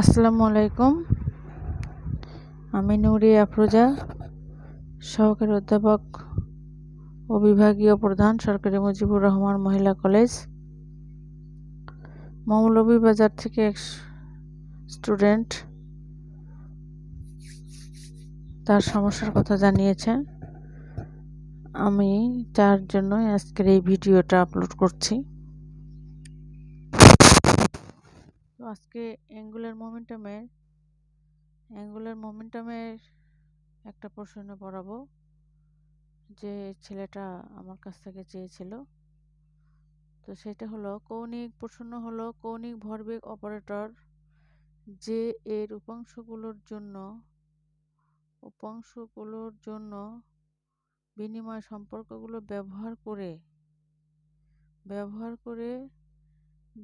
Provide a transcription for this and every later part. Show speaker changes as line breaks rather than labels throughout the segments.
আসসালামু আলাইকুম। আমি নুরি আফরোজা, সহকারী অধ্যাপক ও বিভাগীয় প্রধান, সরকারি মুজিবুর রহমান মহিলা কলেজ। মৌলভীবাজার থেকে এক স্টুডেন্ট তার সমস্যার কথা জানিয়েছেন। আমি তার জন্য আজকের এই ভিডিওটা আপলোড করছি। তো আজকে অ্যাঙ্গুলার মোমেন্টামের অ্যাঙ্গুলার মোমেন্টামের একটা প্রশ্ন পড়াবো, যে ছেলেটা আমার কাছ থেকে চেয়েছিল। তো সেটা হলো, কৌণিক প্রশ্ন হলো, কৌণিক ভরবেগ অপারেটর যে এর উপাংশগুলোর জন্য উপাংশগুলোর জন্য বিনিময় সম্পর্কগুলো ব্যবহার করে ব্যবহার করে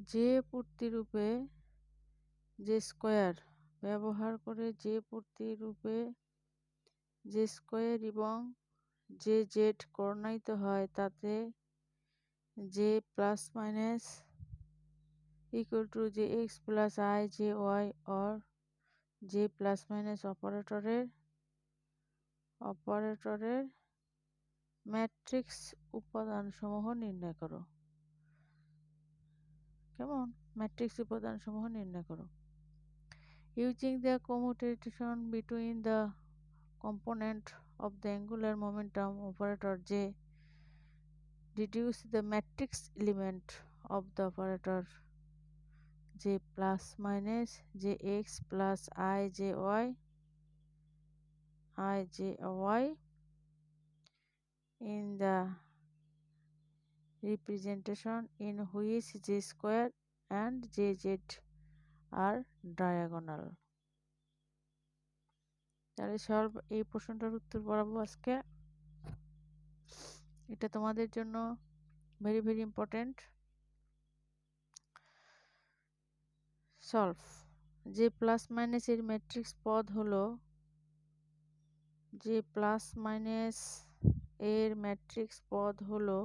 যে পূর্তিরূপে যে স্কোয়ার। ব্যবহার করে যে রূপে যে স্কোয়ার এবং যে জেড করণায়িত হয়, তাতে J plus minus equal to J x plus i J y or J plus minus অপারেটরের অপারেটরের ম্যাট্রিক্স উপাদানসমূহ নির্ণয় করো। কেমন? ম্যাট্রিক্স উপাদানসমূহ নির্ণয় করো। Using the commutation between the component of the angular momentum operator J, deduce the matrix element of the operator J plus minus Jx plus i Jy i Jy in the representation in which J square and Jz আর diagonal তাহলে solve এই প্রশ্নটার উত্তর পড়াবো আজকে। এটা তোমাদের জন্য very very important solve. J plus minus এর ম্যাট্রিক্স পদ হলো, যে প্লাস মাইনাস এর ম্যাট্রিক্স পদ হলো,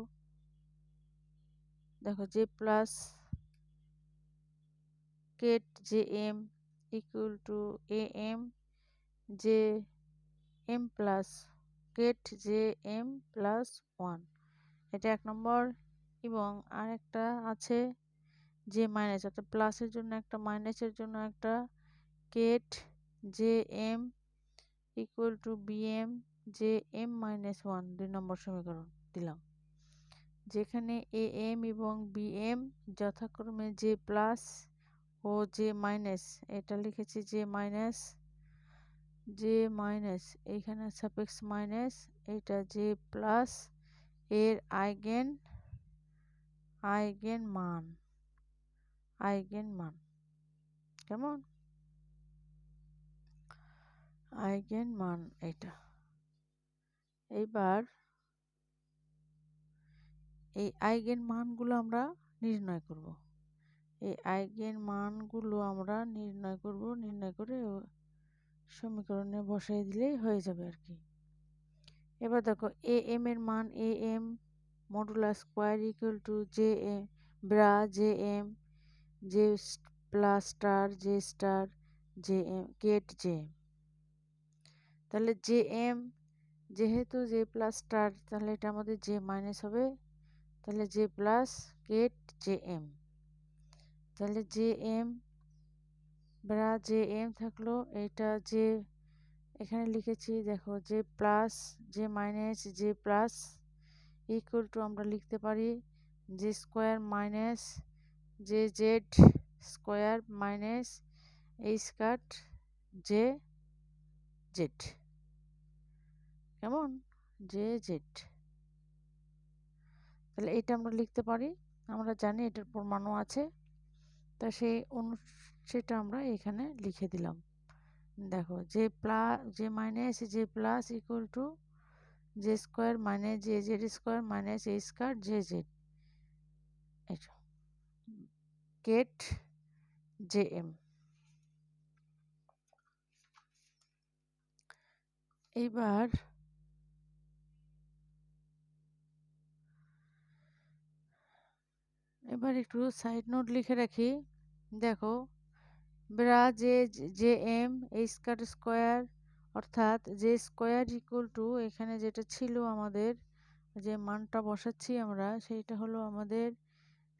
দেখো J plus ket J M equal to A M J M plus ket J M plus one এটা এক নম্বর। এবং আরেকটা আছে যে মাইনাস অর্থাৎ প্লাসের জন্য একটা মাইনাসের জন্য একটা। Ket J M equal to B M J M minus one দুই নম্বর সমীকরণ দিলাম। যেখানে এ এম এবং বি এম যথাক্রমে জে প্লাস ও জে মাইনাস এটা লিখেছি জে মাইনাস জে মাইনাস এইখানে সাপেক্স মাইনাস এটা জে প্লাস এর আইগেন আইগেন মান আইগেন মান, কেমন? আইগেন মান এটা। এইবার এই আইগেন মানগুলো আমরা নির্ণয় করব। এই আইগেন মানগুলো আমরা নির্ণয় করব, নির্ণয় করে সমীকরণে বসাই দিলেই হয়ে যাবে আর কি এবার দেখো এ এম এর মান A M modular square equal to J M bra J M J plus star J star J M ket J তাহলে জে এম যেহেতু জে প্লাস স্টার তাহলে এটা আমাদের জে মাইনাস হবে। তাহলে J plus ket J M তাহলে J M, bra J M থাকল, এটা যে এখানে লিখেছি, দেখো, যে প্লাস, যে মাইনাস, যে প্লাস ইকুয়াল টু আমরা লিখতে পারি J square minus, J Z square minus H cut J Z কেমন? জে জেড তাহলে এটা আমরা লিখতে পারি, আমরা জানি এটার প্রমাণও আছে। তা সেই অনু সেটা আমরা এখানে লিখে দিলাম। দেখো, যে plus J minus J plus equal to J square minus J Z square minus A square J Z ket J M এইবার এবার একটু সাইড নোট লিখে রাখি। দেখো ব্রা জে জে এম এই স্কার স্কোয়ার, অর্থাৎ যে স্কোয়ার ইকুয়াল টু এখানে যেটা ছিল আমাদের, যে মানটা বসাচ্ছি আমরা, সেইটা হলো আমাদের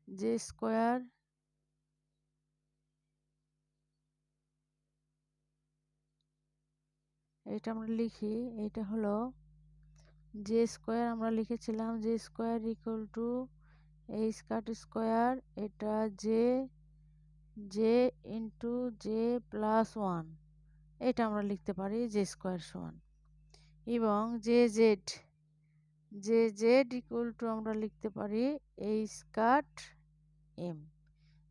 যে স্কোয়ার এটা আমরা লিখি, এটা হলো যে স্কোয়ার আমরা লিখেছিলাম, J square equal to H cut square এটা J J into J plus one এটা আমরা লিখতে পারি জে স্কোয়ার সমান। এবং J Z J Z equal to আমরা লিখতে পারি এইচ কাট এম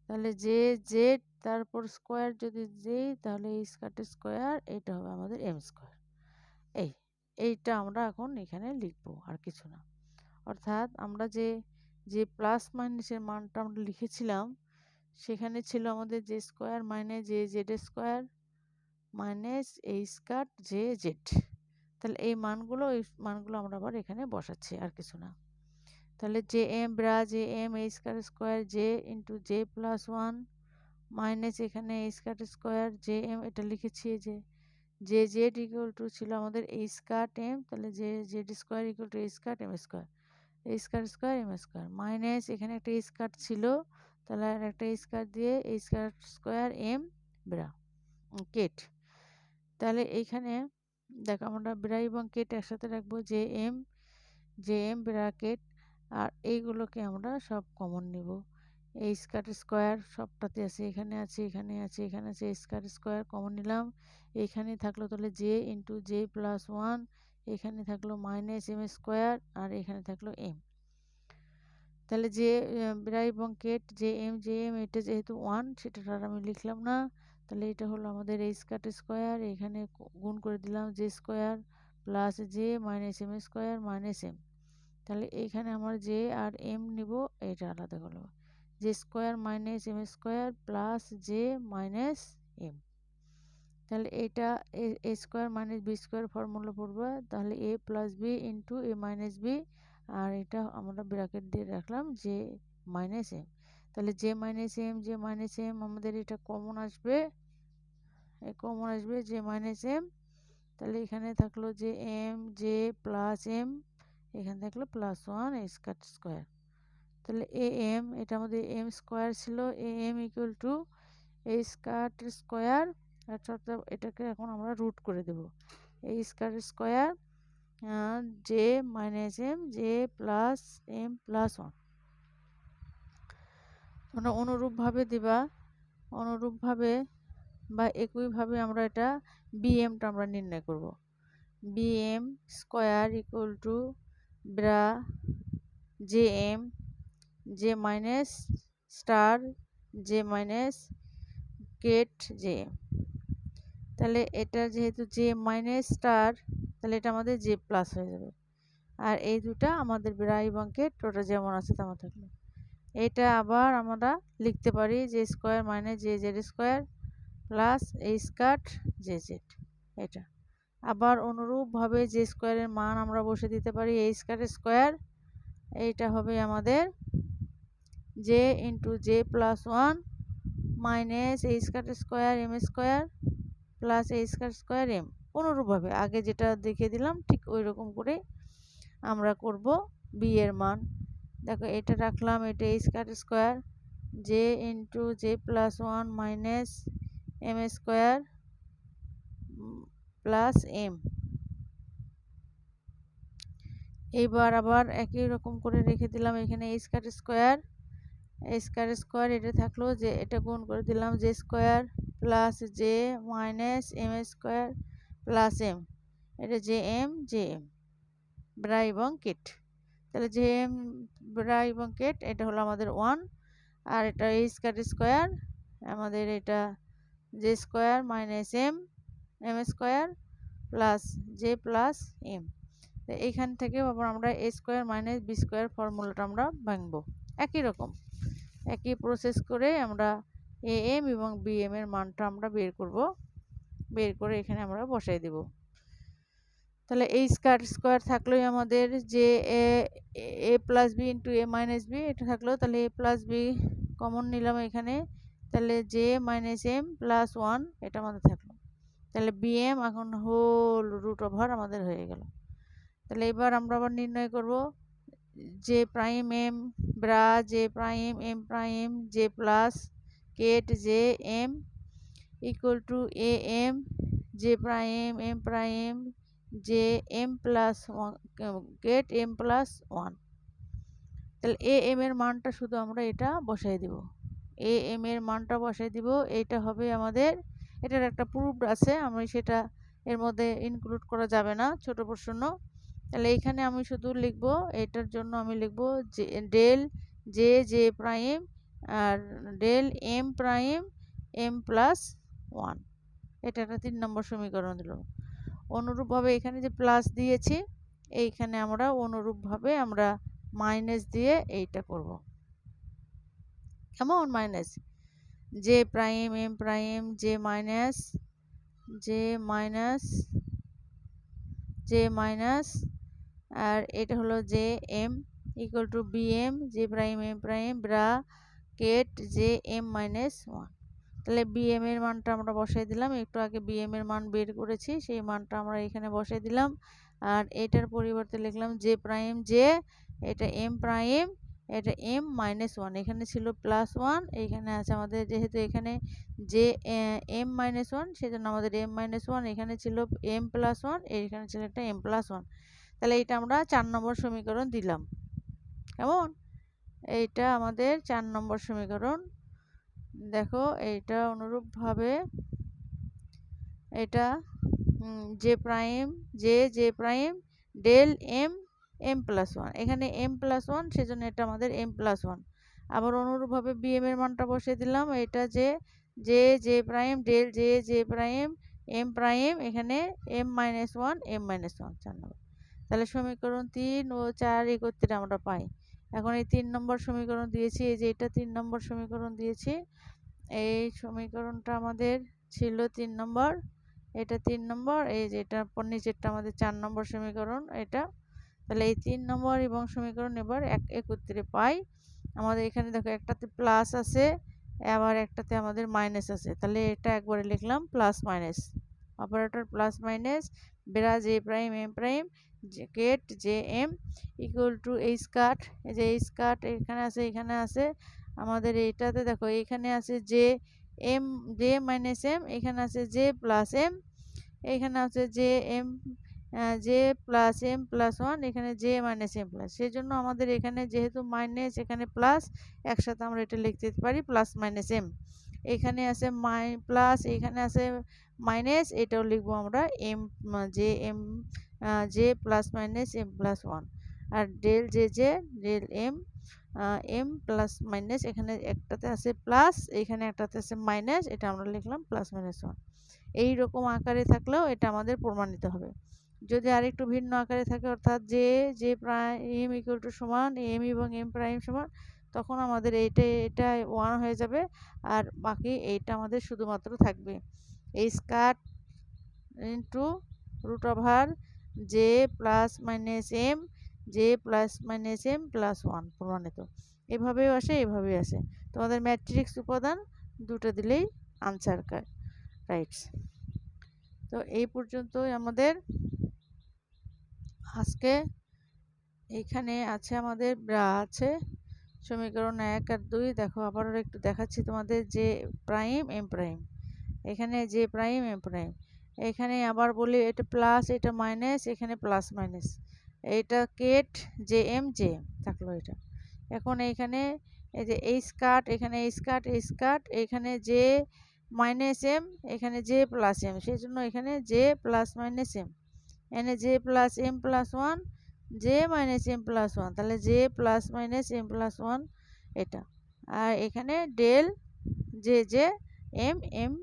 তাহলে জে জেড তারপর স্কোয়ার যদি দিই তাহলে এইচ কাট স্কোয়ার এটা হবে আমাদের এম স্কোয়ার এই, এইটা আমরা এখন এখানে লিখব, আর কিছু না। অর্থাৎ আমরা যে যে প্লাস মাইনাসের মানটা আমরা লিখেছিলাম সেখানে ছিল আমাদের J square minus J Z square minus H cut J Z. তাহলে এই মানগুলো এই মানগুলো আমরা আবার এখানে বসাচ্ছি, আর কিছু না। তাহলে J M bra J M H cut square, J into J plus one minus এখানে H cut square, J M, এটা লিখেছি যে, জে জেড ইকুয়াল টু ছিল আমাদের এইচ কাট এম, তাহলে J Z square equal to H cut M square H cut square M square. Minus এখানে একটা H কাট ছিল তাহলে আর একটা কাট দিয়ে H cut square M bra ket তাহলে এইখানে দেখো আমরা ব্রা এবং কেট একসাথে রাখব J M J M bracket আর এইগুলোকে আমরা সব কমন নেব। এই স্কার স্কোয়ার সবটাতে আছে, এখানে আছে এখানে আছে এখানে আছে স্কার স্কোয়ার কমন নিলাম। এখানে থাকল তাহলে J into J plus one এখানে থাকল মাইনাস এম স্কোয়ার আর এখানে থাকল এম তাহলে যে ব্রাই এবং ket J M J M, এটা যেহেতু ওয়ান সেটা আর আমি লিখলাম না। তাহলে এটা হলো আমাদের এই স্কাট স্কোয়ার এখানে গুণ করে দিলাম J square plus J minus M square minus M তাহলে এইখানে আমার জে আর এম নিব, এটা আলাদা করব J square minus M square plus J minus M তাহলে এটা A square minus B square formula পড়বে। তাহলে A plus B into A minus B আর এটা আমরা ব্র্যাকেট দিয়ে রাখলাম যে মাইনাস এম তাহলে J minus M J minus M আমাদের এটা কমন আসবে। কমন আসবে যে মাইনাস এম তাহলে এখানে থাকল যে এম জে প্লাস এম এখানে থাকল প্লাস ওয়ান স্কার স্কোয়ার তাহলে এ এম এটা আমাদের এম স্কোয়ার ছিল। এ এম ইকুয়াল টু এই স্কার স্কোয়ার অর্থাৎ এটাকে এখন আমরা রুট করে দেব। এই স্কার square J minus M J plus M plus one আমরা অনুরূপভাবে দিবা, অনুরূপভাবে বা একইভাবে আমরা এটা বিএমটা আমরা নির্ণয় করব। B M square equal to bra J M J minus star J minus ket J তাহলে এটা যেহেতু জে মাইনাস স্টার তাহলে এটা আমাদের জে প্লাস হয়ে যাবে। আর এই দুটা আমাদের এবং গেট ওটা যেমন আছে তেমন থাকল এটা আবার আমরা লিখতে পারি J square minus J Z square plus H cut J Z এটা। আবার অনুরূপভাবে জে স্কোয়ারের মান আমরা বসে দিতে পারি এই স্কার্ট স্কোয়ার এইটা হবে আমাদের J into J plus one minus H cut square M square plus H square square M অনুরূপভাবে। আগে যেটা দেখে দিলাম, ঠিক ওই রকম করে আমরা করব বি এর মান। দেখো, এটা রাখলাম, এটা H square J into J plus one minus M square plus M এইবার আবার একই রকম করে রেখে দিলাম এখানে এই স্কোয়ার স্কোয়ার স্কোয়ার স্কোয়ার এটা থাকল যে, এটা গুণ করে দিলাম J square plus J minus M square plus M. এটা J M J M. Bra এবং কেট। তাহলে জে এম, ব্রা এবং কেট, এটা হলো আমাদের ওয়ান। আর এটা এই স্কোয়ার স্কোয়ার, আমাদের এটা J square minus M M square plus J plus M. এইখান থেকে আবার আমরা A square minus B square ফর্মুলাটা আমরা ভাঙবো। একই রকম। একই প্রসেস করে আমরা এ এম এবং বি এম এর মানটা আমরা বের করব। বের করে এখানে আমরা বসাই দেব। তাহলে এই স্কোয়ার স্কোয়ার থাকলেই আমাদের যে A plus B into A minus B এটা থাকল তাহলে এ প্লাস বি কমন নিলাম এখানে। তাহলে J minus M plus one এটা আমাদের থাকল। তাহলে বিএম এখন হোল রুট ওভার আমাদের হয়ে গেল। তাহলে এবার আমরা আবার নির্ণয় করব J prime M bra J prime M prime J plus ket J M equal to A M J prime M prime J M plus ket M plus one তাহলে এ এম এর মানটা শুধু আমরা এটা বসাই দিব। এ এম এর মানটা বসাই দিব এইটা হবে আমাদের, এটার একটা প্রুফ আছে, আমি সেটা এর মধ্যে ইনক্লুড করা যাবে না, ছোট প্রশ্ন। তাহলে এখানে আমি শুধু লিখব, এটার জন্য আমি লিখব যে ডেল জে জে প্রাইম আর del M prime M plus one এটা একটা তিন নম্বর সমীকরণ দিল। অনুরূপভাবে এখানে যে প্লাস দিয়েছি, এইখানে আমরা অনুরূপভাবে আমরা মাইনাস দিয়ে এইটা করব। কেমন minus J prime M prime J minus J minus J minus আর এটা হলো J M equal to B M J prime M prime bra ket J M minus one তাহলে বিএম এর মানটা আমরা বসাই দিলাম। একটু আগে বিএম এর মান বের করেছি, সেই মানটা আমরা এখানে বসাই দিলাম। আর এটার পরিবর্তে লিখলাম জে প্রাইম জে এটা এম প্রাইম এটা এম মাইনাস ওয়ান এখানে ছিল প্লাস ওয়ান এইখানে আছে আমাদের যেহেতু এখানে যে এম মাইনাস ওয়ান সেজন্য আমাদের এম মাইনাস ওয়ান এখানে ছিল এম প্লাস ওয়ান এইখানে ছিল একটা এম প্লাস ওয়ান তাহলে এটা আমরা চার নম্বর সমীকরণ দিলাম। কেমন? এইটা আমাদের চার নম্বর সমীকরণ। দেখো এইটা অনুরূপভাবে এটা J prime J J prime del M M plus one এখানে এম প্লাস ওয়ান সেজন্য এটা আমাদের এম প্লাস ওয়ান আবার অনুরূপভাবে বিএম এর মানটা বসিয়ে দিলাম, এটা যে J J prime del J J prime M prime এখানে M minus one M minus one চার তাহলে সমীকরণ তিন ও চার একত্রে আমরা পাই। এখন এই তিন নম্বর সমীকরণ দিয়েছি, এই যে এটা তিন নম্বর সমীকরণ দিয়েছি, এই সমীকরণটা আমাদের ছিল তিন নম্বর, এটা তিন নম্বর, এই যে এটা নিচেরটা আমাদের চার নম্বর সমীকরণ, এটা। তাহলে এই তিন নম্বর এবং সমীকরণ এবার এক একত্রে পাই। আমাদের এখানে দেখো একটাতে প্লাস আছে, আবার একটাতে আমাদের মাইনাস আছে। তাহলে এটা একবারে লিখলাম plus minus operator plus minus bra J prime M prime ket J M equal to H cut এই যে এইচ কাট এখানে আছে এখানে আছে। আমাদের এইটাতে দেখো, এখানে আছে J M J minus M এখানে আছে জে প্লাস এম এখানে আছে J M J plus M plus one এখানে জে মাইনাস এম প্লাস সেই জন্য আমাদের এখানে যেহেতু মাইনাস এখানে প্লাস একসাথে আমরা এটা লিখতে পারি প্লাস মাইনাস এম এখানে আছে মাই প্লাস, এখানে আছে মাইনাস, এটাও লিখব আমরা M J M J plus minus, M plus one. আর del J J, del M M plus minus, এখানে একটাতে আছে প্লাস, এখানে একটাতে আছে মাইনাস, এটা আমরা লিখলাম প্লাস মাইনাস ওয়ান। এই রকম আকারে থাকলেও এটা আমাদের প্রমাণিত হবে। যদি আরেকটু ভিন্ন আকারে থাকে, অর্থাৎ যে যে প্রাইম ইকুয়াল টু সমান, এম এবং এম প্রাইম সমান তখন আমাদের এইটা এটা ওয়ান হয়ে যাবে। আর বাকি এইটা আমাদের শুধুমাত্র থাকবে। H cut into root over J plus minus M J plus minus M plus one প্রমাণিত। এভাবেও আসে, এভাবেই আসে। তোমাদের ম্যাট্রিক্স উপাদান দুটো দিলেই আনসার রাইটস তো এই পর্যন্তই আমাদের আজকে। এইখানে আছে আমাদের ব্রা আছে। সমীকরণ এক আর দুই, দেখো আবারও একটু দেখাচ্ছি তোমাদের যে প্রাইম এম প্রাইম এখানে যে প্রাইম এম প্রাইম এখানে আবার বলি এটা প্লাস এটা মাইনাস এখানে প্লাস মাইনাস এইটা Kate J M J M থাকল এটা। এখন এইখানে এই যে এই স্কার্ট এখানে এই স্কার্ট এই স্কার্ট এখানে যে মাইনাস এম এখানে জে প্লাস এম সেই জন্য এখানে জে প্লাস মাইনাস এম এনে J plus M plus one J minus M plus one তাহলে J plus minus M plus one এটা। আর এখানে del J J M M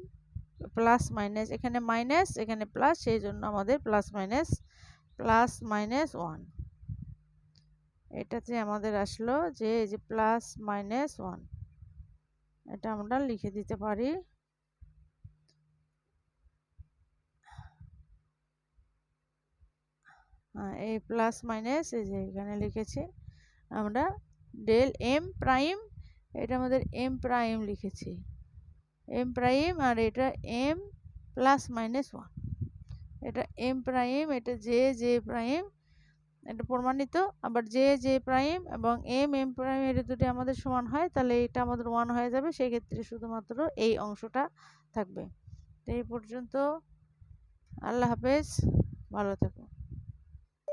plus minus এখানে মাইনাস এখানে প্লাস সেই জন্য আমাদের plus minus plus minus one এটাতে আমাদের আসলো যে এই যে প্লাস মাইনাস ওয়ান এটা আমরা লিখে দিতে পারি। এই প্লাস মাইনাস এই যে এখানে লিখেছি। আমরা ডেল এম প্রাইম এটা আমাদের এম প্রাইম লিখেছি। এম প্রাইম আর এটা এম প্লাস মাইনাস ওয়ান এটা এম প্রাইম এটা জে জে প্রাইম এটা প্রমাণিত। আবার জে জে প্রাইম এবং এম এম প্রাইম এটা দুটি আমাদের সমান হয়, তাহলে এটা আমাদের ওয়ান হয়ে যাবে। সেক্ষেত্রে শুধুমাত্র এই অংশটা থাকবে। তো এই পর্যন্ত আল্লাহ হাফেজ, ভালো থাকো